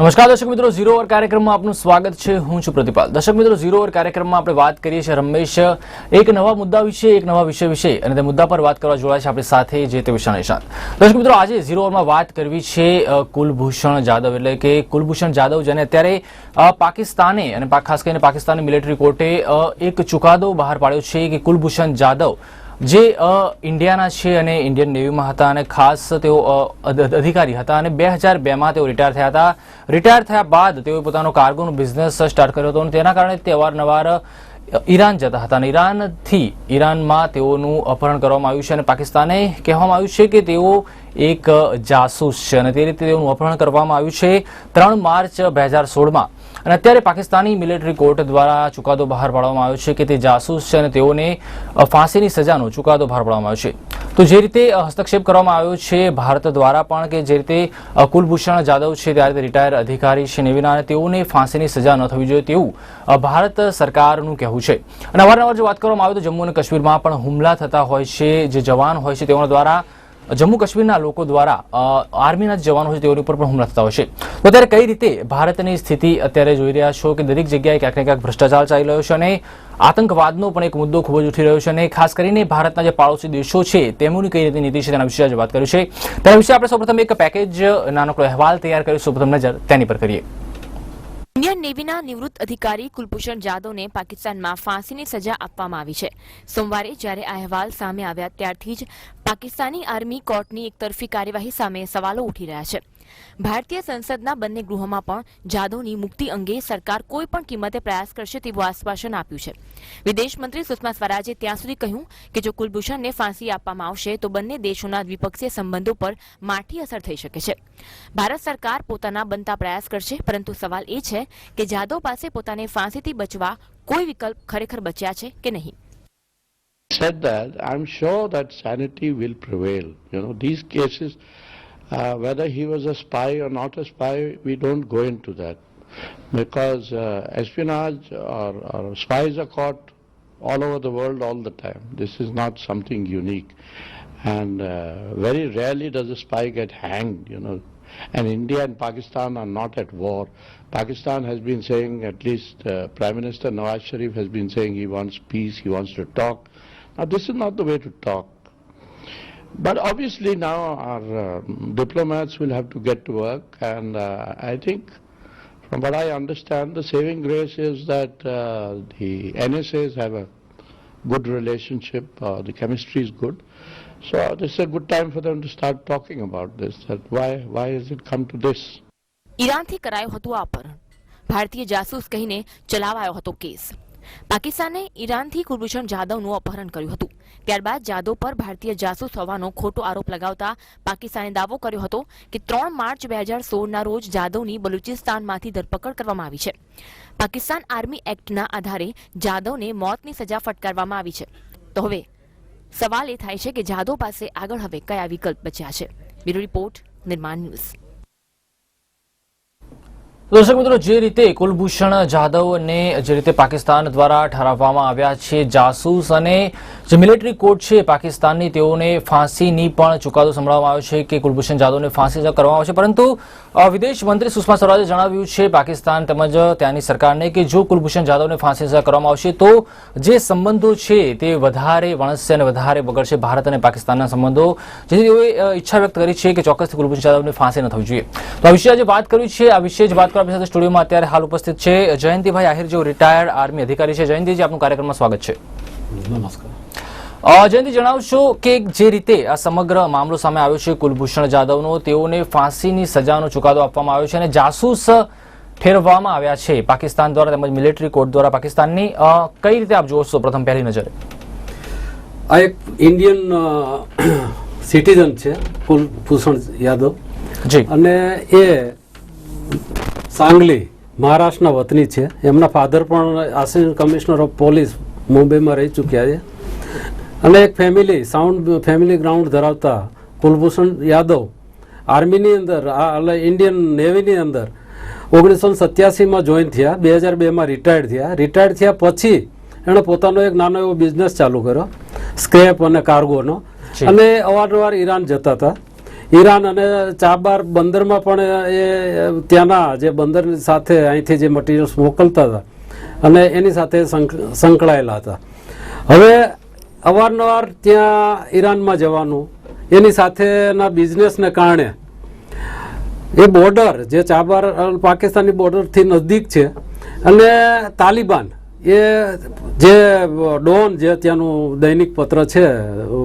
નમસ્કાર, દર્શક મિત્રો ઝીરો ઓવર કાર્યક્રમમાં આપનું સ્વાગત છે. હું છું પ્રતિપાલ. દર્શક મિત્રો ઝીરો ઓવર કાર્યક્રમમાં આપણે વાત કરીએ છીએ રમેશ. એક નવા મુદ્દા વિશે, એક નવા વિષય વિશે, અને તે મુદ્દા પર વાત કરવા જોડાય છે આપણી સાથે જે તે વિષય નિશાંત. દર્શક મિત્રો, આજે ઝીરો ઓવરમાં વાત કરવી છે કુલભૂષણ જાદવ, એટલે કે કુલભૂષણ જાદવ, જેને અત્યારે પાકિસ્તાને અને ખાસ કરીને પાકિસ્તાની મિલિટરી કોર્ટે એક ચુકાદો બહાર પાડ્યો છે કે કુલભૂષણ જાદવ જે ઇન્ડિયાના છે અને ઇન્ડિયન નેવીમાં હતા અને ખાસ તેઓ અધિકારી હતા અને બે હજાર બેમાં તેઓ રિટાયર થયા હતા. રિટાયર થયા બાદ તેઓએ પોતાનો કાર્ગોનો બિઝનેસ સ્ટાર્ટ કર્યો હતો અને તેના કારણે તે અવારનવાર ઈરાન જતા હતા. અને ઈરાનથી ઈરાનમાં તેઓનું અપહરણ કરવામાં આવ્યું છે અને પાકિસ્તાને કહેવામાં આવ્યું છે કે તેઓ એક જાસૂસ છે અને તે રીતે તેઓનું અપહરણ કરવામાં આવ્યું છે. ત્રણ માર્ચ બે હજાર સોળમાં અને અત્યારે પાકિસ્તાની મિલિટરી કોર્ટ દ્વારા ચુકાદો બહાર પાડવામાં આવ્યો છે કે તે જાસૂસ છે અને તેઓને ફાંસીની સજાનો ચુકાદો બહાર પાડવામાં આવ્યો છે. તો જે રીતે હસ્તક્ષેપ કરવામાં આવ્યો છે, ભારત દ્વારા પણ કે જે રીતે કુલભૂષણ જાદવ છે ત્યારે રિટાયર અધિકારી છે નેવીના અને તેઓને ફાંસીની સજા ન થવી જોઈએ તેવું ભારત સરકારનું કહેવું છે. અને અવારનવાર જો વાત કરવામાં આવે તો જમ્મુ અને કાશ્મીરમાં પણ હુમલા થતા હોય છે, જે જવાન હોય છે તેઓના દ્વારા જમ્મુ કાશ્મીરના લોકો દ્વારા આર્મીના જે જવાનો છે તેઓની ઉપર પણ હુમલા થતા હોય છે. તો અત્યારે કઈ રીતે ભારતની સ્થિતિ અત્યારે જોઈ રહ્યા છો કે દરેક જગ્યાએ ક્યાંક ને ક્યાંક ભ્રષ્ટાચાર ચાલી રહ્યો છે અને આતંકવાદનો પણ એક મુદ્દો ખૂબ જ ઉઠી રહ્યો છે અને ખાસ કરીને ભારતના જે પાડોશી દેશો છે, તેમની કઈ રીતે નીતિ છે તેના વિશે આજે વાત કરી છે. તેના વિશે આપણે સૌપ્રથમ એક પેકેજ નાનકડો અહેવાલ તૈયાર કરી સૌપ્રથમ નજર તેની પર કરીએ. ઇન્ડિયન નેવીના નિવૃત્ત અધિકારી કુલભૂષણ જાદવને પાકિસ્તાનમાં ફાંસીની સજા આપવામાં આવી છે. સોમવારે જ્યારે આ અહેવાલ સામે આવ્યા ત્યારથી જ પાકિસ્તાની આર્મી કોર્ટની એકતરફી કાર્યવાહી સામે સવાલો ઉઠી રહ્યા છે. ભારતીય સંસદના બંને ગૃહોમાં પણ જાધવની મુક્તિ અંગે સરકાર કોઈ પણ કિંમતે પ્રયાસ કરશે તેવું આશ્વાસન આપ્યું છે. વિદેશ મંત્રી સુષ્મા સ્વરાજે ત્યાં સુધી કહ્યું કે જો કુલભૂષણને ફાંસી આપવામાં આવશે તો બંને દેશોના દ્વિપક્ષીય સંબંધો પર માઠી અસર થઈ શકે છે. ભારત સરકાર પોતાના બનતા પ્રયાસ કરશે પરંતુ સવાલ એ છે કે જાદવ પાસે પોતાને ફાંસીથી બચવા કોઈ વિકલ્પ ખરેખર બચ્યા છે કે નહીં? Said that, I'm sure that sanity will prevail. You know, these cases, uh, whether he was a spy or not a spy, we don't go into that. Because uh, espionage or, or spies are caught all over the world all the time. This is not something unique. And uh, very rarely does a spy get hanged, you know. And India and Pakistan are not at war. Pakistan has been saying, at least uh, Prime Minister Nawaz Sharif has been saying he wants peace, he wants to talk. Now, this is not the way to talk. But obviously now our uh, diplomats will have to get to work and uh, I think from what I understand the saving grace is that uh, the NSAs have a good relationship, uh, the chemistry is good. So this is a good time for them to start talking about this, that why, why has it come to this? ઈરાનથી કરાયું હતું આ અપહરણ ભારતીય જાસૂસ કહીને ચલાવાયો હતો case પાકિસ્તાને ઈરાનથી કુલભૂષણ જાદવનું અપહરણ કર્યું હતું. ત્યારબાદ જાદવ પર ભારતીય જાસૂસ હોવાનો ખોટો આરોપ લગાવતા પાકિસ્તાને દાવો કર્યો હતો કે ત્રણ માર્ચ બે હજાર સોળના રોજ જાદવની બલુચિસ્તાનમાંથી ધરપકડ કરવામાં આવી છે. પાકિસ્તાન આર્મી એક્ટના આધારે જાદવને મોતની સજા ફટકારવામાં આવી છે. તો હવે સવાલ એ થાય છે કે જાદવ પાસે આગળ હવે કયા વિકલ્પ બચ્યા છે. Bureau report, Nirman news. દર્શક મિત્રો, જે રીતે કુલભૂષણ જાધવને જે રીતે પાકિસ્તાન દ્વારા ઠરાવવામાં આવ્યા છે જાસૂસ અને જે મિલિટરી કોર્ટ છે પાકિસ્તાનની, તેઓને ફાંસીની પણ ચુકાદો સંભળાવવામાં આવ્યો છે કે કુલભૂષણ જાદવને ફાંસી કરવામાં આવશે. પરંતુ વિદેશ મંત્રી સુષ્મા સ્વરાજે જણાવ્યું છે, પાકિસ્તાન તેમજ ત્યાંની સરકારને કે જો કુલભૂષણ જાદવને ફાંસી કરવામાં આવશે, તો જે સંબંધો છે તે વધારે વણસશે અને વધારે બગડશે ભારત અને પાકિસ્તાનના સંબંધો. જેથી તેઓએ ઈચ્છા વ્યક્ત કરી છે કે ચોક્કસથી કુલભૂષણ જાદવને ફાંસી ન થવી જોઈએ. તો આ વિશે આજે વાત કરવી છે. આ વિશે જ વાત કરવા સાથે સ્ટુડિયોમાં અત્યારે હાલ ઉપસ્થિત છે જયંતિભાઈ આહિર, જેઓ રિટાયર્ડ આર્મી અધિકારી છે. જયંતિજી, આપનું કાર્યક્રમમાં સ્વાગત છે. નમસ્કાર. જયંતિ જણાવશો કે જે રીતે આ સમગ્ર મામલો સામે આવ્યો છે કુલભૂષણ જાદવનો તેઓને ફાંસીની સજાનો ચુકાદો આપવામાં આવ્યો છે અને જાસૂસ ઠેરવવામાં આવ્યા છે. પાકિસ્તાન દ્વારા તેમજ મિલિટરી કોર્ટ દ્વારા પાકિસ્તાનની કઈ રીતે આપ જોશો પ્રથમ પહેલી નજરે? આ એક ઇન્ડિયન સિટીઝન છે કુલભૂષણ યાદવ. જી. અને એ સાંગલી મહારાષ્ટ્રના વતની છે. એમના ફાધર પણ આસિસ્ટન્ટ કમિશનર ઓફ પોલીસ મુંબઈમાં રહી ચૂક્યા છે. અને એક ફેમિલી સાઉન્ડ ફેમિલી ગ્રાઉન્ડ ધરાવતા કુલભૂષણ યાદવ આર્મીની અંદર આ એટલે ઇન્ડિયન નેવીની અંદર ઓગણીસો સત્યાસીમાં જોઈન થયા બે હજાર બેમાં રિટાયર્ડ થયા. રિટાયર્ડ થયા પછી એણે પોતાનો એક નાનો એવો બિઝનેસ ચાલુ કર્યો સ્ક્રેપ અને કાર્ગોનો અને અવારનવાર ઈરાન જતા હતા. ઈરાન અને ચાબાર બંદરમાં પણ એ ત્યાંના જે બંદર સાથે અહીંથી જે મટીરિયલ્સ મોકલતા હતા અને એની સાથે સંકળાયેલા હતા. હવે અવારનવાર ત્યાં ઈરાનમાં જવાનું. એની સાથેના બિઝનેસને કારણે એ બોર્ડર જે ચાબાર પાકિસ્તાની બોર્ડરથી નજદીક છે અને તાલિબાન એ જે ડોન જે ત્યાંનું દૈનિક પત્ર છે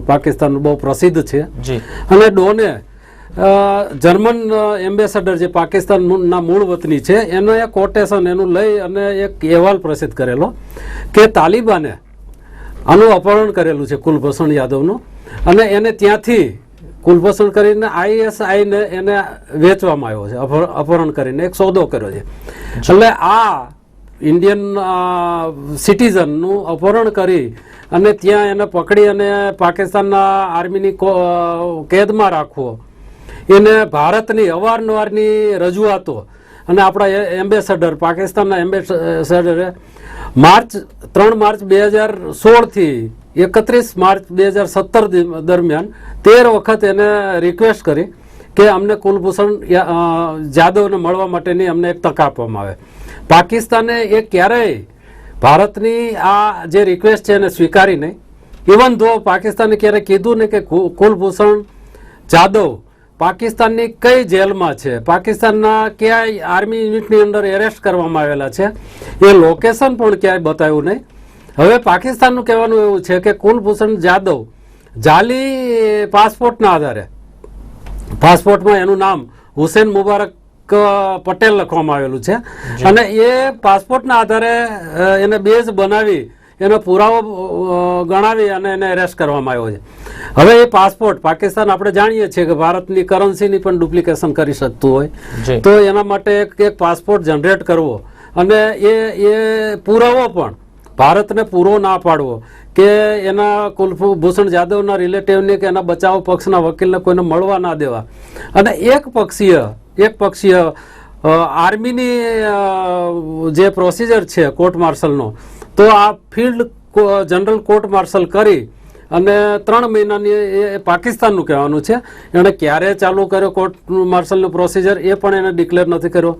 પાકિસ્તાનનું બહુ પ્રસિદ્ધ છે. અને ડોને જર્મન એમ્બેસેડર જે પાકિસ્તાનના મૂળ વતની છે એનો એક કોટેશન એનું લઈ અને એક અહેવાલ પ્રસિદ્ધ કરેલો કે તાલિબાને આનું અપહરણ કરેલું છે કુલભૂષણ યાદવનું. અને એને ત્યાંથી કુલભૂષણ કરીને આઈએસઆઈને એને વેચવામાં આવ્યો છે અપહર- અપહરણ કરીને એક સોદો કર્યો છે. એટલે આ ઇન્ડિયન સિટીઝનનું અપહરણ કરી અને ત્યાં એને પકડી અને પાકિસ્તાનના આર્મીની કો- કેદમાં રાખવો. એને ભારતની અવારનવારની રજૂઆતો. અને આપણા એ- એમ્બેસેડર પાકિસ્તાનના એમ્બેસેડરે માર્ચ, ત્રણ માર્ચ બે હજાર સોળથી એકત્રીસ માર્ચ બે હજાર સત્તર દરમિયાન તેર વખત એને રિક્વેસ્ટ કરી કે અમને કુલભૂષણ જાદવને મળવા માટેની અમને એક તક આપવામાં આવે. પાકિસ્તાને એ ક્યારેય ભારતની આ જે રિક્વેસ્ટ છે એને સ્વીકારી નહીં. ઇવન ધો પાકિસ્તાને ક્યારેય કીધું ને કે કુલભૂષણ જાદવ પાકિસ્તાનની કઈ જેલમાં છે? પાકિસ્તાનના ક્યાંય આર્મી યુનિટની અંદર એરેસ્ટ કરવામાં આવેલા છે? એ લોકેશન પણ ક્યાંય બતાવ્યું નહીં. હવે પાકિસ્તાનનું કહેવાનું એવું છે કે કુલભૂષણ જાદવ જાલી પાસપોર્ટના આધારે પાસપોર્ટમાં એનું નામ હુસેન મુબારક પટેલ લખવામાં આવેલું છે. અને એ પાસપોર્ટના આધારે એને બેઝ બનાવી એનો પુરાવો ગણાવી અને એને એરેસ્ટ કરવામાં આવ્યો છે. હવે એ પાસપોર્ટ પાકિસ્તાન આપણે જાણીએ છીએ કે ભારતની કરન્સીની પણ ડુપ્લિકેશન કરી શકતું હોય. તો એના માટે એક પાસપોર્ટ જનરેટ કરવો અને એ એ પુરાવો પણ ભારતને પૂરો ના પાડવો કે એના કુલભૂષણ જાદવના રિલેટિવને કે એના બચાવ પક્ષના વકીલને કોઈને મળવા ના દેવા. અને એક પક્ષીય એક પક્ષીય આર્મીની જે પ્રોસિજર છે કોર્ટ માર્શલનો તો આ ફિલ્ડ જનરલ કોર્ટ માર્શલ કરી અને ત્રણ મહિનાની એ પાકિસ્તાનનું કહેવાનું છે. એણે ક્યારે ચાલુ કર્યો કોર્ટ માર્શલનું પ્રોસિજર એ પણ એને ડિક્લેર નથી કર્યો.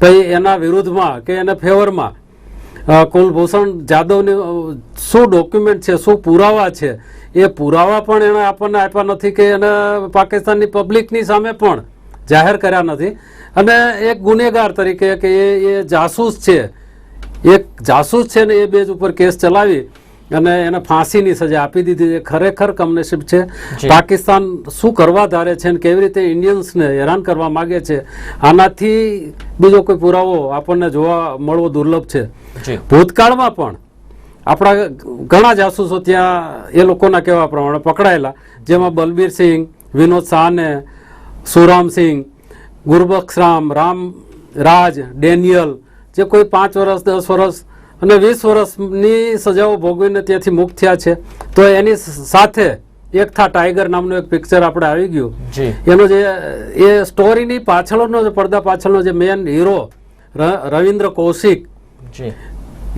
પછી એના વિરુદ્ધમાં કે એના ફેવરમાં કુલભૂષણ જાદવની શું ડોક્યુમેન્ટ છે, શું પુરાવા છે, એ પુરાવા પણ એણે આપણને આપ્યા નથી કે એને પાકિસ્તાનની પબ્લિકની સામે પણ જાહેર કર્યા નથી. અને એક ગુનેગાર તરીકે કે એ જાસૂસ છે એક જાસૂસ છે ને એ બેજ ઉપર કેસ ચલાવી અને એને ફાંસીની સજા આપી દીધી છે. ખરેખર કમનસીબ છે. પાકિસ્તાન શું કરવા ધારે છે અને કેવી રીતે ઇન્ડિયન્સને હેરાન કરવા માગે છે આનાથી બીજો કોઈ પુરાવો આપણને જોવા મળવો દુર્લભ છે. ભૂતકાળમાં પણ આપણા ઘણા જાસૂસો ત્યાં એ લોકોના કહેવા પ્રમાણે પકડાયેલા જેમાં બલબીર સિંહ વિનોદ સાહને સુરામસિંહ ગુરબક્ષરામ રામ રાજ ડેનિયલ જે કોઈ પાંચ વર્ષ દસ વર્ષ અને વીસ વર્ષની સજાઓ ભોગવીને ત્યાંથી મુક્ત થયા છે. તો એની સાથે એક થા ટાઈગર નામનું એક પિક્ચર આપણે આવી ગયું. એનો જે એ સ્ટોરીની પાછળનો જે પડદા પાછળનો જે મેન હીરો રવિન્દ્ર કૌશિક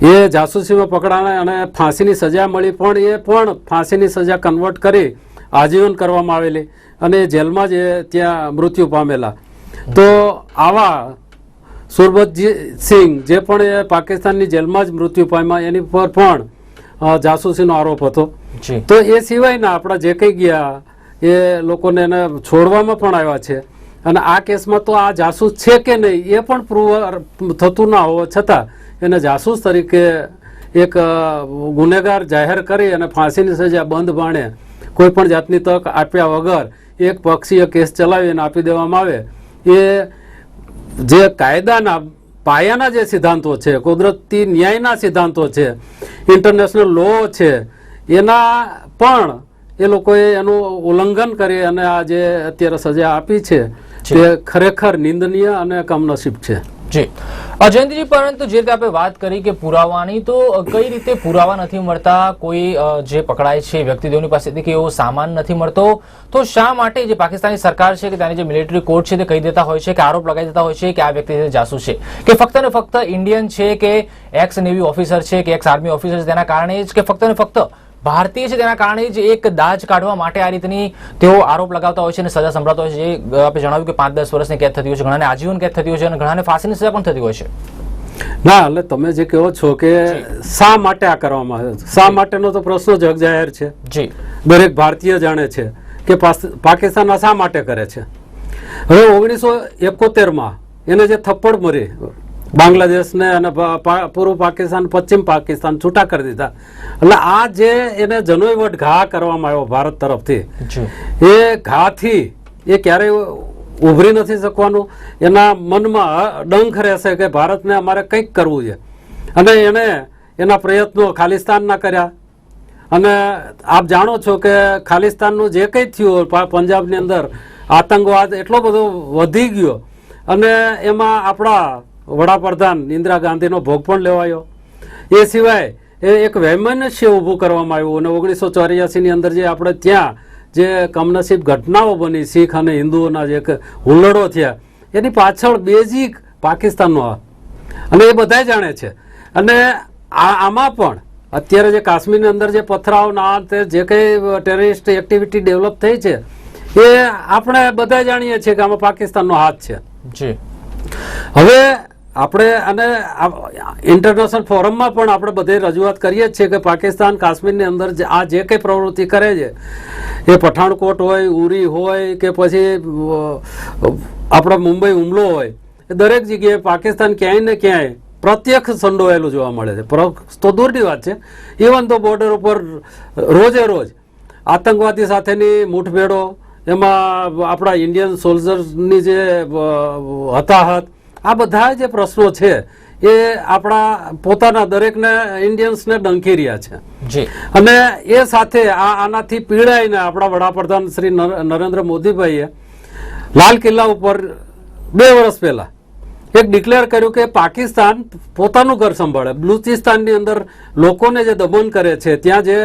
એ જાસૂસીમાં પકડાણા અને ફાંસીની સજા મળી પણ એ પણ ફાંસીની સજા કન્વર્ટ કરી આજીવન કરવામાં આવેલી અને જેલમાં જ એ ત્યાં મૃત્યુ પામેલા. તો આવા સુરબતજી સિંહ જે પણ એ પાકિસ્તાનની જેલમાં જ મૃત્યુ પામ્યા એની પર પણ જાસૂસીનો આરોપ હતો. તો એ સિવાયના આપણા જે કંઈ ગયા એ લોકોને એને છોડવામાં પણ આવ્યા છે. અને આ કેસમાં તો આ જાસૂસ છે કે નહીં એ પણ પ્રૂવ થતું ના હોવા છતાં એને જાસૂસ તરીકે એક ગુનેગાર જાહેર કરી અને ફાંસીની સજા બંધ બાણે કોઈ પણ જાતની તક આપ્યા વગર એક પક્ષીય કેસ ચલાવી અને આપી દેવામાં આવે. એ જે કાયદાના પાયાના જે સિદ્ધાંતો છે કુદરતી ન્યાયના સિદ્ધાંતો છે ઇન્ટરનેશનલ લો છે એના પણ એ લોકોએ એનું ઉલ્લંઘન કરી અને આ જે અત્યારે સજા આપી છે તે ખરેખર નિંદનીય અને કમનસીબ છે. જી. જયંતિજી, પરંતુ જે રીતે આપણે વાત કરી કે પુરાવાની, તો કઈ રીતે પુરાવા નથી મળતા? કોઈ જે પકડાય છે વ્યક્તિઓની પાસેથી કે એવો સામાન નથી મળતો? તો શા માટે જે પાકિસ્તાની સરકાર છે કે ત્યાંની જે મિલિટરી કોર્ટ છે તે કહી દેતા હોય છે, કે આરોપ લગાવી દેતા હોય છે કે આ વ્યક્તિ જાસૂસ છે? કે ફક્ત ને ફક્ત ઇન્ડિયન છે કે એક્સ નેવી ઓફિસર છે કે એક્સ આર્મી ઓફિસર છે તેના કારણે જ કે ફક્ત ને ફક્ત ભારતીય છે તેના કારણે જ એક દાજ કાઢવા માટે આ રીતની તેઓ આરોપ લગાવતા હોય છે અને સજા સંભળાવતા હોય છે. જે આપણે જણાવ્યું કે પાંચ દસ વર્ષની કેદ થતી હોય છે ઘણાને આજીવન કેદ થતી હોય છે અને ઘણાને ફાંસીની સજા પણ થતી હોય છે. ના એટલે તમે જે કહો છો કે શા માટે આ કરવામાં આવે? શા માટેનો તો પ્રશ્ન જગ જાહેર છે. જી. દરેક ભારતીય જાણે છે કે પાકિસ્તાન આ શા માટે કરે છે? હવે ઓગણીસો એકોતેરમાં એને જે થપ્પડ મરી બાંગ્લાદેશને અને પૂર્વ પાકિસ્તાન પશ્ચિમ પાકિસ્તાન છૂટા કરી દીધા. એટલે આ જે એને જનોઈવટ ઘા કરવામાં આવ્યો ભારત તરફથી એ ઘાથી એ ક્યારેય ઉભરી નથી શકવાનું. એના મનમાં ડંખ રહેશે કે ભારતને અમારે કંઈક કરવું છે. અને એને એના પ્રયત્નો ખાલિસ્તાનના કર્યા. અને આપ જાણો છો કે ખાલિસ્તાનનું જે કંઈ થયું પંજાબની અંદર આતંકવાદ એટલો બધો વધી ગયો. અને એમાં આપણા વડાપ્રધાન ઇન્દિરા ગાંધીનો ભોગ પણ લેવાયો. એ સિવાય એ એક વૈમનસ્ય ઊભું કરવામાં આવ્યું અને ઓગણીસો ચોર્યાસીની અંદર જે આપણે ત્યાં જે કમનસીબ ઘટનાઓ બની શીખ અને હિન્દુઓના જે એક હુલ્લડો થયા એની પાછળ બેઝિક પાકિસ્તાનનો અને એ બધા જાણે છે. અને આ આમાં પણ અત્યારે જે કાશ્મીરની અંદર જે પથરાવ ના તે જે કંઈ ટેરરિસ્ટ એક્ટિવિટી ડેવલપ થઈ છે એ આપણે બધા જાણીએ છીએ કે આમાં પાકિસ્તાનનો હાથ છે. જી. હવે આપણે અને ઇન્ટરનેશનલ ફોરમમાં પણ આપણે બધે રજૂઆત કરીએ જ છીએ કે પાકિસ્તાન કાશ્મીરની અંદર આ જે કંઈ પ્રવૃત્તિ કરે છે, એ પઠાણકોટ હોય, ઉરી હોય કે પછી આપણો મુંબઈ હુમલો હોય, એ દરેક જગ્યાએ પાકિસ્તાન ક્યાંય ને ક્યાંય પ્રત્યક્ષ સંડોવાયેલું જોવા મળે છે. તો દૂરની વાત છે. ઇવન તો બોર્ડર ઉપર રોજે રોજ આતંકવાદી સાથેની મુઠભેડો, એમાં આપણા ઇન્ડિયન સોલ્જર્સની જે હતાહત આ બધા જે પ્રશ્નો છે એ આપણા પોતાના દરેકને ઇન્ડિયન્સને ડંખી રહ્યા છે. અને એ સાથે આ આનાથી પીડાઈને આપણા વડાપ્રધાન શ્રી નરેન્દ્ર મોદીભાઈએ લાલ કિલ્લા ઉપર બે વર્ષ પહેલા એક ડિક્લેર કર્યું કે પાકિસ્તાન પોતાનું ઘર સંભાળે. બલુચિસ્તાનની અંદર લોકોને જે દમન કરે છે ત્યાં જે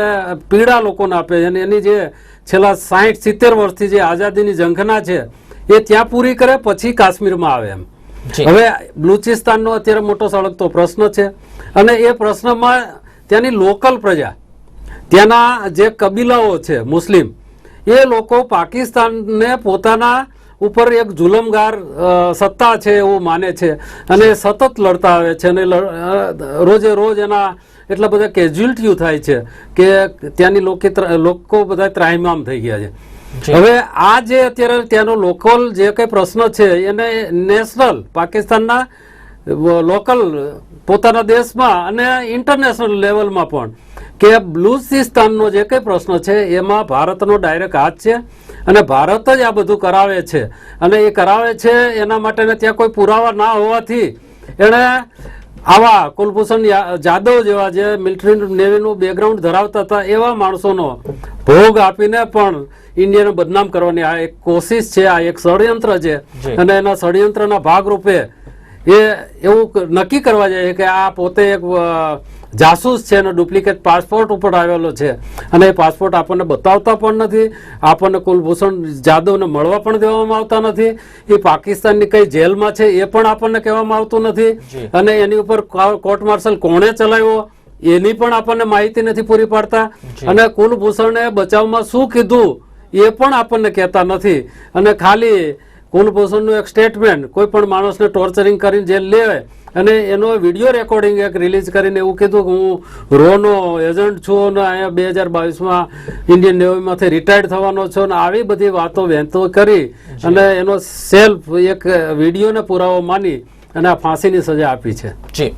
પીડા લોકોને આપે છે અને એની જે છેલ્લા સાહીઠ સિત્તેર વર્ષથી જે આઝાદીની ઝંખના છે એ ત્યાં પૂરી કરે પછી કાશ્મીરમાં આવે એમ. હવે બલુચિસ્તાનનો અત્યારે મોટો સળગતો પ્રશ્ન છે. અને એ પ્રશ્નમાં ત્યાંની લોકલ પ્રજા, ત્યાંના જે કબીલાઓ છે, મુસ્લિમ, એ લોકો પાકિસ્તાનને પોતાના ઉપર એક જુલમગાર સત્તા છે એવું માને છે. અને સતત લડતા આવે છે અને રોજે રોજ એના એટલા બધા કેઝ્યુઅલ્ટીઓ થાય છે કે ત્યાંની લોકો બધા ત્રાહિમામ થઈ ગયા છે. હવે આ જે અત્યારે ત્યાંનો લોકલ જે કઈ પ્રશ્ન છે, એને નેશનલ પાકિસ્તાનના લોકલ પોતાના દેશમાં અને ઇન્ટરનેશનલ લેવલમાં પણ કે બલુચિસ્તાનનો જે કંઈ પ્રશ્ન છે, એમાં ભારતનો ડાયરેક્ટ હાથ છે અને ભારત જ આ બધું કરાવે છે. અને એ કરાવે છે, એના માટે ત્યાં કોઈ પુરાવા ના હોવાથી એણે આવા કુલભૂષણ જાદવ જેવા જે મિલિટરી નેવીનું બેકગ્રાઉન્ડ ધરાવતા હતા, એવા માણસોનો ભોગ આપીને પણ ઇન્ડિયાને બદનામ કરવાની આ એક કોશિશ છે આ એક ષડયંત્ર છે. અને એના ષડયંત્રના ભાગરૂપે એ એવું નક્કી કરવા જાય કે આ પોતે એક જાસૂસ છે અને ડુપ્લિકેટ પાસપોર્ટ ઉપર આવેલો છે. અને એ પાસપોર્ટ આપણને બતાવતા પણ નથી. આપણને કુલભૂષણ જાદવને મળવા પણ દેવામાં આવતા નથી. એ પાકિસ્તાનની કઈ જેલમાં છે એ પણ આપણને કહેવામાં આવતું નથી. અને એની ઉપર કોર્ટ માર્શલ કોણે ચલાવ્યો એની પણ આપણને માહિતી નથી પૂરી પાડતા. અને કુલભૂષણે બચાવમાં શું કીધું? એ પણ આપણને કહેતા નથી. અને ખાલી કુલભૂષણનું એક સ્ટેટમેન્ટ કોઈ પણ માણસને ટોર્ચરિંગ કરીને જેલ લે અને એનો વીડિયો રેકોર્ડિંગ એક રિલીઝ કરીને એવું કીધું કે હું રોનો એજન્ટ છું અને અહીંયા બે હજાર બાવીસમાં ઇન્ડિયન નેવીમાંથી રિટાયર્ડ થવાનો છું અને આવી બધી વાતો વહેતો કરી અને એનો સેલ્ફ એક વિડીયોને પુરાવો માની અને આ ફાંસીની સજા આપી છે. જી.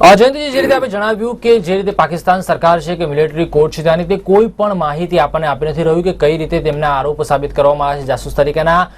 જયંતિજી જે રીતે આપણે જણાવ્યું કે જે રીતે પાકિસ્તાન સરકાર છે કે મિલિટરી કોર્ટ છે ત્યાંની તે કોઈ પણ માહિતી આપણને આપી નથી રહ્યું કે કઈ રીતે તેમના આરોપ સાબિત કરવામાં આવે છે જાસૂસ તરીકેના.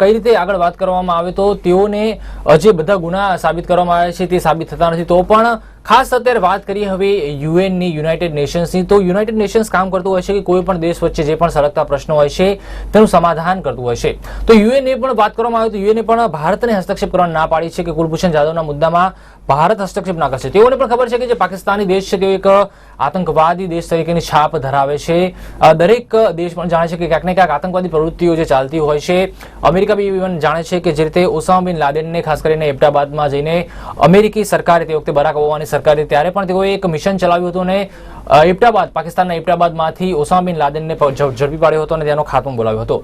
કઈ રીતે આગળ વાત કરવામાં આવે તો તેઓને જે બધા ગુના સાબિત કરવામાં આવે છે તે સાબિત થતા નથી. તો પણ ખાસ અત્યારે વાત કરીએ હવે યુએનની યુનાઇટેડ નેશન્સની તો યુનાઇટેડ નેશન્સ કામ કરતું હોય છે કે કોઈ પણ દેશ વચ્ચે જે પણ સળગતા પ્રશ્નો હોય છે, તેનું સમાધાન કરતું હોય છે. તો યુએનએ પણ વાત કરવામાં આવે તો યુએનએ પણ ભારતને હસ્તક્ષેપ કરવાની ના પાડી છે કે કુલભૂષણ જાધવના મુદ્દામાં ભારત હસ્તક્ષેપ ના કરશે. તેઓને પણ ખબર છે કે જે પાકિસ્તાની દેશ છે, તેઓ એક આતંકવાદી દેશ તરીકેની છાપ ધરાવે છે. દરેક દેશ પણ જાણે છે કે ક્યાંક ને ક્યાંક આતંકવાદી પ્રવૃત્તિઓ જે ચાલતી હોય છે. અમેરિકા બી ઇવન જાણે છે કે જે રીતે ઓસામા બિન લાદેનને ખાસ કરીને એબટાબાદમાં જઈને અમેરિકી સરકારે તે વખતે બરાક ઓબામાની સરકારે ત્યારે પણ તેઓએ એક મિશન ચલાવ્યું હતું અને અ, પાકિસ્તાનના એબટાબાદમાંથી ઓસામા બિન લાદેનને ઝડપી પાડ્યો હતો અને તેનો ખાતમો બોલાવ્યો હતો.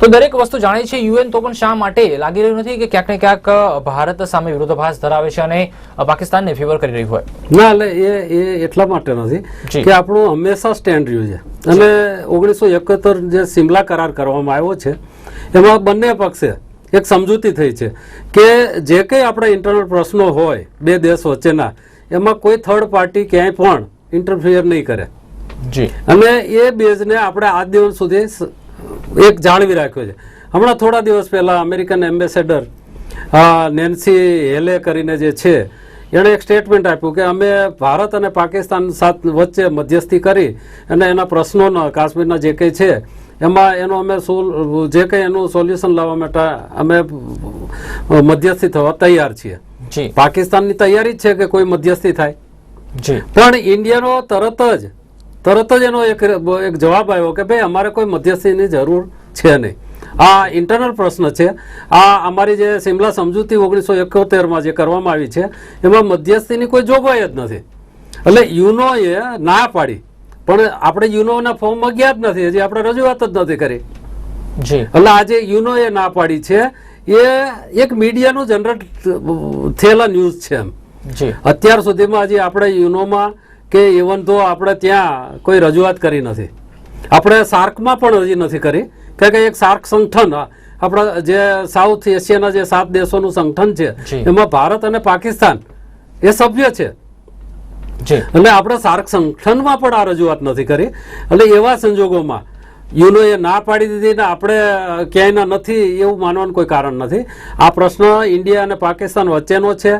તો દરેક વસ્તુ જાણે છે યુએન તો પણ શા માટે લાગી રહ્યું નથી કે ક્યાંક ને ક્યાંક ભારત સામે વિરોધાભાસ ધરાવે છે અને પાકિસ્તાનને ફેવર કરી રહ્યું હોય? ના એટલે એ એ એટલા માટે નથી. કે આપણું હંમેશા સ્ટેન્ડ રહ્યું છે. અને ઓગણીસો એકોતેર જે સિમલા કરાર કરવામાં આવ્યો છે એમાં બંને પક્ષે એક સમજૂતી થઈ છે કે જે કંઈ આપણા ઇન્ટરનલ પ્રશ્નો હોય બે દેશ વચ્ચેના એમાં કોઈ થર્ડ પાર્ટી ક્યાંય પણ ઇન્ટરફિયર નહીં કરે. જી. અને એ બેઝને આપણે આજ દિવસ સુધી એક જાળવી રાખ્યો છે. હમણાં થોડા દિવસ પહેલાં અમેરિકન એમ્બેસેડર નેન્સી હેલે કરીને જે છે એણે એક સ્ટેટમેન્ટ આપ્યું કે અમે ભારત અને પાકિસ્તાન સાથ વચ્ચે મધ્યસ્થી કરી અને એના પ્રશ્નોના કાશ્મીરના જે કંઈ છે એમાં એનો અમે સોલ જે કંઈ એનું સોલ્યુશન લાવવા માટે અમે મધ્યસ્થી થવા તૈયાર છીએ. જી. પાકિસ્તાનની તૈયારી જ છે કે કોઈ મધ્યસ્થી થાય. જી. પણ ઇન્ડિયાનો તરત જ તરત જ એનો એક એક જવાબ આવ્યો કે ભાઈ અમારે કોઈ મધ્યસ્થીની જરૂર છે નહીં. આ ઇન્ટરનલ પ્રશ્ન છે. આ અમારી જે સિમલા સમજૂતી ઓગણીસો એકોતેરમાં જે કરવામાં આવી છે એમાં મધ્યસ્થીની કોઈ જોગવાઈ જ નથી. એટલે યુનોએ ના પાડી. પણ આપણે યુનોના ફોર્મમાં ગયા જ નથી. હજી આપણે રજૂઆત જ નથી કરી. જી. એટલે આજે યુનોએ ના પાડી છે. એ એક મીડિયાનું જનરેટ થયેલા ન્યૂઝ છે એમ. અત્યાર સુધીમાં હજી આપણે યુનોમાં કે ઇવન તો આપણે ત્યાં કોઈ રજૂઆત કરી નથી. આપણે સાર્કમાં પણ હજી નથી કરી. કારણ કે એક સાર્ક સંગઠન આપણા જે સાઉથ એશિયાના જે સાત દેશોનું સંગઠન છે એમાં ભારત અને પાકિસ્તાન એ સભ્ય છે. એટલે આપણે સાર્ક સંગઠનમાં પણ આ રજૂઆત નથી કરી. એટલે એવા સંજોગોમાં યુનોએ ના પાડી દીધી ને આપણે ક્યાંયના નથી એવું માનવાનું કોઈ કારણ નથી. આ પ્રશ્ન ઇન્ડિયા અને પાકિસ્તાન વચ્ચેનો છે.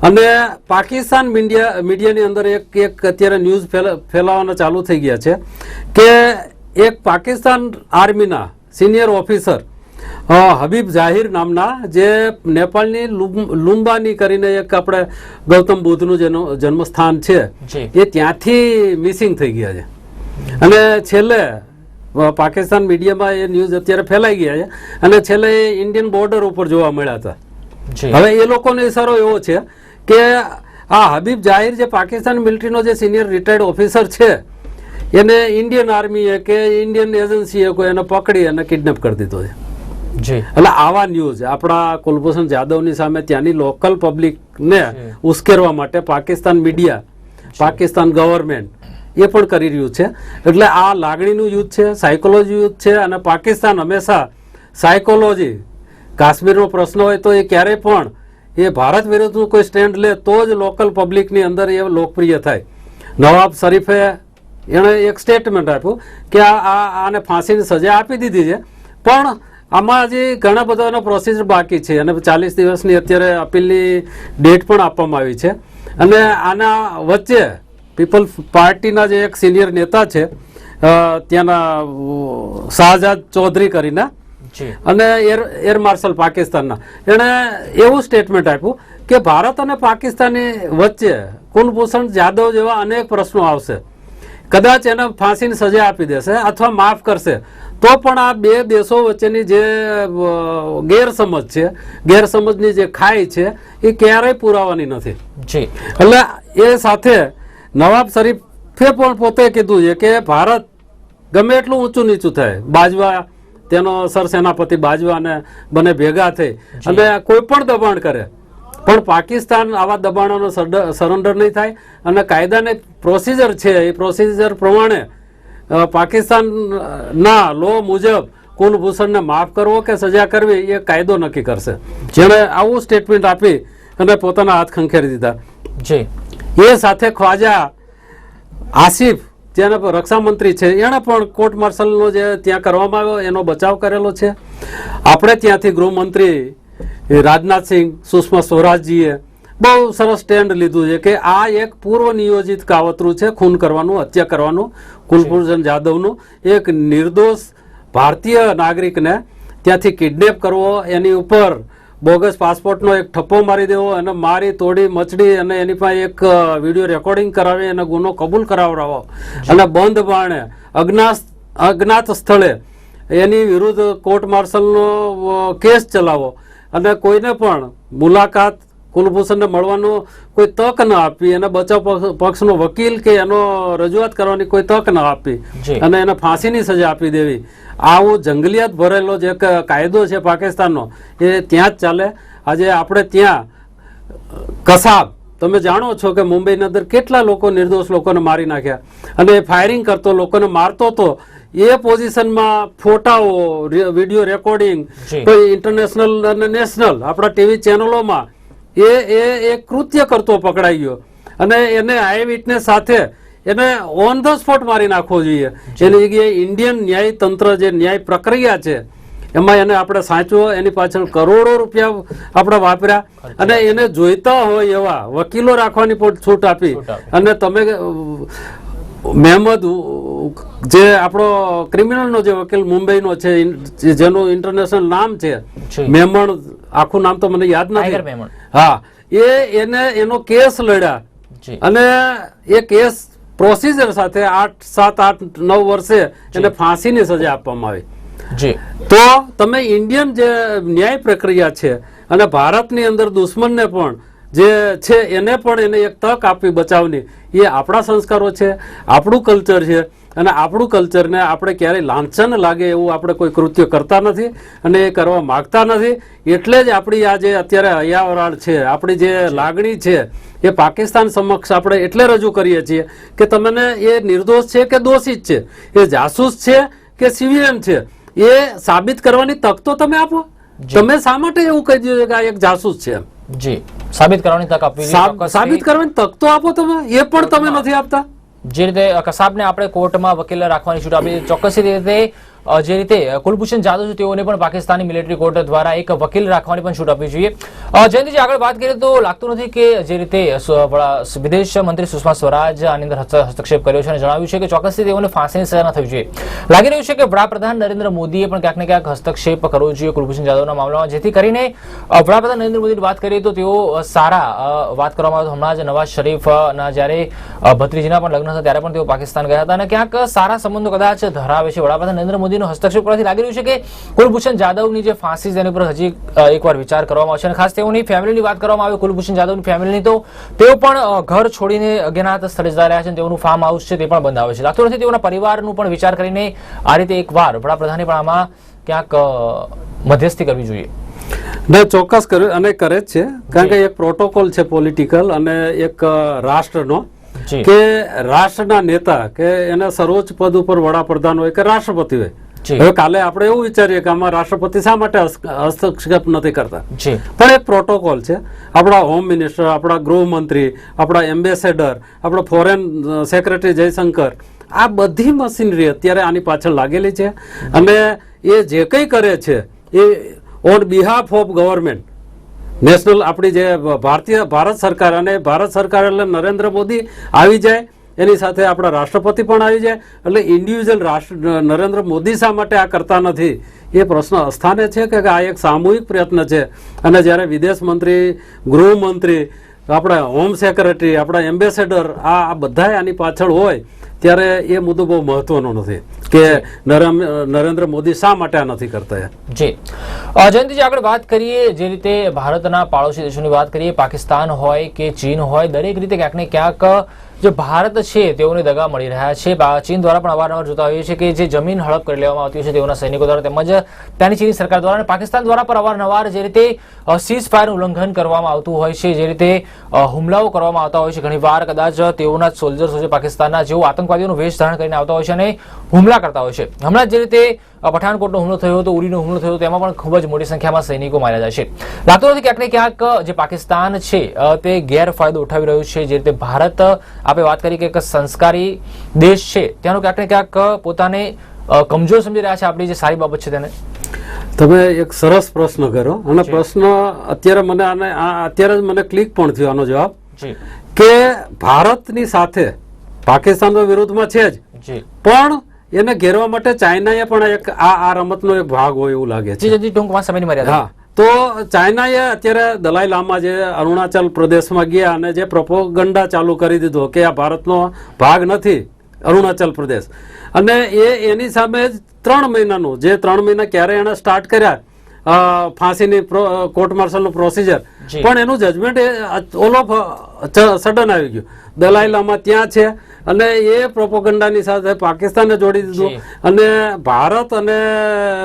અને પાકિસ્તાન મીડિયા મીડિયાની અંદર એક એક અત્યારે ન્યૂઝ ફેલા- ફેલાવાના ચાલુ થઈ ગયા છે કે એક પાકિસ્તાન આર્મીના સિનિયર ઓફિસર હબીબ જાહિર નામના જે નેપાળની લુંબાની કરીને એક આપણે ગૌતમ બુદ્ધનું જેનું જન્મસ્થાન છે એ ત્યાંથી મિસિંગ થઈ ગયા છે. અને છેલ્લે પાકિસ્તાન મીડિયામાં એ ન્યૂઝ અત્યારે ફેલાઈ ગયા છે. અને છેલ્લે ઇન્ડિયન બોર્ડર ઉપર જોવા મળ્યા હતા. હવે એ લોકોનો ઇશારો એવો છે કે આ હબીબ જાહિર જે પાકિસ્તાન મિલિટરીનો જે સિનિયર રિટાયર્ડ ઓફિસર છે એને ઇન્ડિયન આર્મીએ કે ઇન્ડિયન એજન્સીએ કોઈ એને પકડી અને કિડનેપ કરી દીધો છે. જી. એટલે આવા ન્યૂઝ આપણા કુલભૂષણ જાદવની સામે ત્યાંની લોકલ પબ્લિકને ઉશ્કેરવા માટે પાકિસ્તાન મીડિયા પાકિસ્તાન ગવર્મેન્ટ એ પણ કરી રહ્યું છે. એટલે આ લાગણીનું યુદ્ધ છે સાયકોલોજી યુદ્ધ છે અને પાકિસ્તાન હંમેશા સાયકોલોજી કાશ્મીરનો પ્રશ્ન હોય તો એ ક્યારેય પણ એ ભારત વિરુદ્ધનું કોઈ સ્ટેન્ડ લે તો જ લોકલ પબ્લિકની અંદર એ લોકપ્રિય થાય. નવાબ શરીફે એણે એક સ્ટેટમેન્ટ આપ્યું કે આ આને ફાંસીની સજા આપી દીધી છે. પણ આમાં હજી ઘણા બધા એનો પ્રોસીજર બાકી છે અને ચાલીસ દિવસની અત્યારે અપીલની ડેટ પણ આપવામાં આવી છે. અને આના વચ્ચે પીપલ પાર્ટીના જે એક સિનિયર નેતા છે ત્યાંના શાહજાદ ચૌધરી કરીને અને એર એર માર્શલ પાકિસ્તાનના. એણે એવું સ્ટેટમેન્ટ આપ્યું કે ભારત અને પાકિસ્તાનની વચ્ચે કુલભૂષણ જાદવ જેવા અનેક પ્રશ્નો આવશે. કદાચ એને ફાંસીની સજા આપી દેશે અથવા માફ કરશે. તો પણ આ બે દેશો વચ્ચેની જે ગેરસમજ છે ગેરસમજની જે ખાઈ છે એ ક્યારેય પુરાવાની નથી. જી. એટલે એ સાથે નવાબ શરીફે પણ પોતે કીધું છે કે ભારત ગમે એટલું ઊંચું નીચું થાય. બાજવા તેનો સરસેનાપતિ બાજવા અને બંને ભેગા થઈ. અને કોઈ પણ દબાણ કરે. પણ પાકિસ્તાન આવા દબાણોનો સરેન્ડર નહીં થાય અને કાયદાને પ્રોસિજર છે એ પ્રોસિજર પ્રમાણે પાકિસ્તાનના લો મુજબ કુલભૂષણને માફ કરવો કે સજા કરવી એ કાયદો નક્કી કરશે. જેણે આવું સ્ટેટમેન્ટ આપી અને પોતાના હાથ ખંખેરી દીધા. જી. એ સાથે ખ્વાજા આસિફ, જેના પર રક્ષામંત્રી છે, એણે પણ કોર્ટ માર્શલનો જે ત્યાં કરવામાં આવ્યો, એનો બચાવ કરેલો છે. આપણે ત્યાંથી ગૃહમંત્રી રાજનાથસિંહ સુષ્મા સ્વરાજજીએ બહુ સરસ સ્ટેન્ડ લીધું છે કે આ એક પૂર્વ નિયોજિત કાવતરું છે, ખૂન કરવાનું, હત્યા કરવાનું, કુલભૂષણ જાદવનું એક નિર્દોષ ભારતીય નાગરિકને ત્યાંથી કિડનેપ કરવો, એની ઉપર બોગસ પાસપોર્ટનો એક ઠપ્પો મારી દેવો અને મારી તોડી મચડી અને એની પાસે એક વીડિયો રેકોર્ડિંગ કરાવી અને ગુનો કબૂલ કરાવડાવો. અને બંધ બાણે અજ્ઞાત અજ્ઞાત સ્થળે એની વિરુદ્ધ કોર્ટ માર્શલનો કેસ ચલાવો. અને કોઈને પણ મુલાકાત કુલભૂષણને મળવાનો કોઈ તક ન આપી એને બચાવ પક્ષ- પક્ષનો વકીલ કે એનો રજૂઆત કરવાની કોઈ તક ન આપી અને એને ફાંસીની સજા આપી દેવી. આવો જંગલિયાત ભરેલો જે કાયદો છે પાકિસ્તાનનો એ ત્યાં જ ચાલે. આજે આપણે ત્યાં કસાબ તમે જાણો છો કે મુંબઈની અંદર કેટલા લોકો નિર્દોષ લોકોને મારી નાખ્યા. અને ફાયરિંગ કરતો લોકોને મારતો તો એ પોઝિશનમાં ફોટાઓ વીડિયો રેકોર્ડિંગ ઇન્ટરનેશનલ અને નેશનલ આપણા ટીવી ચેનલોમાં એ એ એ કૃત્ય કરતો પકડાઈ ગયો. અને એને આઈ વિટનેસ સાથે એને ઓન ધ સ્પોટ મારી નાખવો જોઈએ. એની જગ્યાએ ઇન્ડિયન ન્યાય તંત્ર જે ન્યાય પ્રક્રિયા છે એમાં એને આપણે સાચવો એની પાછળ કરોડો રૂપિયા આપણે વાપર્યા. અને એને જોઈતા હોય એવા વકીલો રાખવાની પણ છૂટ આપી. અને તમે મહેમદ જે આપણો ક્રિમિનલનો જે વકીલ મુંબઈનો છે જેનું ઇન્ટરનેશનલ નામ છે. મેમણ આખું નામ તો મને યાદ નથી. હા એ એને એનો કેસ લડ્યા. અને એ કેસ પ્રોસિજર સાથે આઠ સાત આઠ નવ વર્ષે એને ફાંસીની સજા આપવામાં આવી. તો તમે ઇન્ડિયન જે ન્યાય પ્રક્રિયા છે અને ભારતની અંદર દુશ્મનને પણ જે છે એને પણ એને એક તક આપવી બચાવની એ આપણા સંસ્કારો છે આપણું કલ્ચર છે અને આપણું કલ્ચરને આપણે ક્યારેય લાંછન લાગે એવું આપણે કોઈ કૃત્ય કરતા નથી અને એ કરવા માગતા નથી. એટલે જ આપણી આ જે અત્યારે હૈયાવરાળ છે આપણી જે લાગણી છે એ પાકિસ્તાન સમક્ષ આપણે એટલે રજૂ કરીએ છીએ કે તમને એ નિર્દોષ છે કે દોષિત છે? એ જાસૂસ છે કે સિવિલિયન છે? એ સાબિત કરવાની તક તો તમે આપો. તમે શા માટે એવું કહી દીધું કે આ એક જાસૂસ છે? જી. સાબિત કરવાની તક આપવી. સાબિત કરવાની તક તો આપો તમે એ પણ તમે નથી આપતા. જે રીતે કસાબને આપણે કોર્ટમાં વકીલ રાખવાની છૂટ આપી ચોક્કસ રીતે જે રીતે કુલભૂષણ જાદવ છે, તેઓને પણ પાકિસ્તાની મિલિટરી કોર્ટ દ્વારા એક વકીલ રાખવાની પણ છૂટ આપવી જોઈએ. જયંતિજી, આગળ વાત કરીએ તો લાગતું નથી કે જે રીતે વિદેશ મંત્રી સુષ્મા સ્વરાજ આની અંદર હસ્તક્ષેપ કર્યો છે અને જણાવ્યું છે કે ચોક્કસથી તેઓને ફાંસીની સજા ન થવી જોઈએ. લાગી રહ્યું છે કે વડાપ્રધાન નરેન્દ્ર મોદીએ પણ ક્યાંક ને ક્યાંક હસ્તક્ષેપ કરવો જોઈએ કુલભૂષણ જાધવના મામલામાં. જેથી કરીને વડાપ્રધાન નરેન્દ્ર મોદીની વાત કરીએ તો તેઓ સારા વાત કરવામાં આવે તો હમણાં જ નવાઝ શરીફના જ્યારે ભત્રીજીના પણ લગ્ન હતા, ત્યારે પણ તેઓ પાકિસ્તાન ગયા હતા. અને ક્યાંક સારા સંબંધો કદાચ ધરાવે છે વડાપ્રધાન નરેન્દ્ર મોદીનો હસ્તક્ષેપ કરવાથી લાગી રહ્યું છે કે કુલભૂષણ જાદવની જે ફાંસી તેની પર હજી એકવાર વિચાર કરવામાં આવશે. અને ખાસ તેઓની ફેમિલીની વાત કરવામાં આવે કુલભૂષણ જાદવની ફેમિલીની તો તેઓ પણ ઘર છોડીને અજ્ઞાત સ્થળે જતા રહ્યા છે તેઓનું ફાર્મ હાઉસ છે તે પણ બંધ આવે છે. લાગતું નથી તેઓના પરિવારનું પણ વિચાર કરીને આ રીતે એકવાર વડાપ્રધાને પણ આમાં ક્યાંક મધ્યસ્થી કરવી જોઈએ. ને ચોક્કસ કરે અને કરે જ છે. કારણ કે એક પ્રોટોકોલ છે પોલિટિકલ અને એક રાષ્ટ્રનો કે રાષ્ટ્રના નેતા કે એના સર્વોચ્ચ પદ ઉપર વડાપ્રધાન હોય કે રાષ્ટ્રપતિ હોય. હવે કાલે આપણે એવું વિચારીએ કે આમાં રાષ્ટ્રપતિ શા માટે હસ્તક્ષેપ નથી કરતા? પણ એક પ્રોટોકોલ છે. આપણા હોમ મિનિસ્ટર આપણા ગૃહમંત્રી આપણા એમ્બેસેડર આપણા ફોરેન સેક્રેટરી જયશંકર આ બધી મશીનરી અત્યારે આની પાછળ લાગેલી છે. અને એ જે કંઈ કરે છે એ on behalf of government national આપણી જે ભારતીય ભારત સરકાર અને ભારત સરકાર એટલે નરેન્દ્ર મોદી આવી જાય એની સાથે આપણા રાષ્ટ્રપતિ પણ આવી જાય એટલે ઇન્ડિવિજ્યુઅલ રાષ્ટ્ર નરેન્દ્ર મોદી શા માટે આ કરતા નથી? એ પ્રશ્ન અસ્થાને છે કે આ એક સામૂહિક પ્રયત્ન છે? અને જ્યારે વિદેશ મંત્રી ગૃહમંત્રી આપણા હોમ સેક્રેટરી આપણા એમ્બેસેડર આ આ બધાય આની પાછળ હોય ત્યારે એ મુદ્દો બહુ મહત્વનો નથી. કે નરેન્દ્ર મોદી શા માટે આ નથી કરતા જી. જયંતિજી આગળ વાત કરીએ જે રીતે ભારતના પાડોશી દેશોની વાત કરીએ પાકિસ્તાન હોય કે ચીન હોય દરેક રીતે ક્યાંક ને ક્યાંક જે ભારત છે, તેઓને દગા મળી રહ્યા છે. ચીન દ્વારા પણ અવારનવાર જોતા હોઈએ છીએ કે જે જમીન હડપ કરી લેવામાં આવતી હોય છે તેઓના સૈનિકો દ્વારા તેમજ ત્યાંની ચીની સરકાર દ્વારા અને પાકિસ્તાન દ્વારા પણ અવારનવાર જે રીતે સીઝ ફાયરનું ઉલ્લંઘન કરવામાં આવતું હોય છે, જે રીતે હુમલાઓ કરવામાં આવતા હોય છે. ઘણીવાર કદાચ તેઓના સોલ્જર્સ હોય છે પાકિસ્તાનના જેઓ આતંકવાદીઓનું વેશ ધારણ કરીને આવતા હોય છે અને હુમલા કરતા હોય છે. હમણાં જે રીતે પઠાણકોટનો હુમલો થયો હતો ઉરીનો હુમલો થયો હતો તેમાં પણ ખૂબ જ મોટી સંખ્યામાં સૈનિકો માર્યા જાય છે. લાગતું નથી ક્યાંક ને ક્યાંક જે પાકિસ્તાન છે તે ગેરફાયદો ઉઠાવી રહ્યું છે. જે રીતે ભારત આપણે વાત કરી કે એક સંસ્કારી દેશ છે ત્યાંનો ક્યાંક ને ક્યાંક પોતાને કમજોર સમજી રહ્યા છે આપણી જે સારી બાબત છે તેને. તમે એક સરસ પ્રશ્ન કર્યો અને પ્રશ્ન અત્યારે મને આને આ અત્યારે જ મને ક્લિક પણ થયો આનો જવાબ. કે ભારતની સાથે પાકિસ્તાન તો વિરોધમાં છે જ. પણ એને ઘેરવા માટે ચાઇનાએ પણ એક આ આ રમતનો એક ભાગ હોય એવું લાગે છે. ટૂંકમાં સમયની મર્યાદા. હા. તો ચાઇનાએ અત્યારે દલાઈ લામા જે અરુણાચલ પ્રદેશમાં ગયા અને જે પ્રોપોગંડા ચાલુ કરી દીધો કે આ ભારતનો ભાગ નથી અરુણાચલ પ્રદેશ. અને એ એની સામે જ ત્રણ મહિનાનું જે ત્રણ મહિના ક્યારે એણે સ્ટાર્ટ કર્યા? ફાંસીની કોર્ટ માર્શલનું પ્રોસિજર. પણ એનું જજમેન્ટ ઓલ ઓફ સડન આવી ગયું. દલાઈ લામા ત્યાં છે અને એ પ્રોપોગંડાની સાથે પાકિસ્તાને જોડી દીધું. અને ભારત અને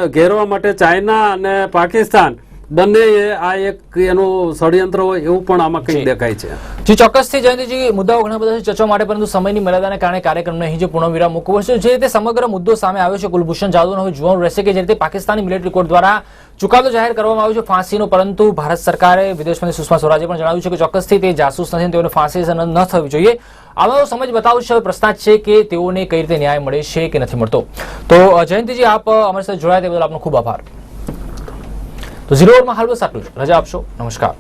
ઘેરવા માટે ચાઇના અને પાકિસ્તાન બંને આ એક એનું ષડયંત્ર હોય એવું પણ આમાં કંઈક. દેખાય છે. જી ચોક્કસથી જયંતિજી મુદ્દાઓ ઘણા બધા છે ચર્ચા માટે પરંતુ સમયની મર્યાદાને કારણે કાર્યક્રમને અહીં જે પૂર્ણવિરામ મૂકવો છે જે રીતે સમગ્ર મુદ્દો સામે આવ્યો છે કુલભૂષણ જાદવનો હવે જોવાનું રહેશે કે જે રીતે પાકિસ્તાની મિલિટરી કોર્ટ દ્વારા ચુકાદો જાહેર કરવામાં આવ્યો છે ફાંસીનો પરંતુ ભારત સરકારે વિદેશ મંત્રી સુષ્મા સ્વરાજે પણ જણાવ્યું છે કે ચોક્કસથી તે જાસૂસ નથી તેઓને ફાંસી ન થવી જોઈએ. આમાં સમજ બતાવશે હવે પ્રશ્ન છે કે તેઓને કઈ રીતે ન્યાય મળે છે કે નથી મળતો. તો જયંતિજી આપ અમારી સાથે જોડાયા તે બદલ આપનો ખૂબ આભાર. તો ઝીરો ઓવરમાં હાલ બસ આટલું જ. રજા આપશો. નમસ્કાર.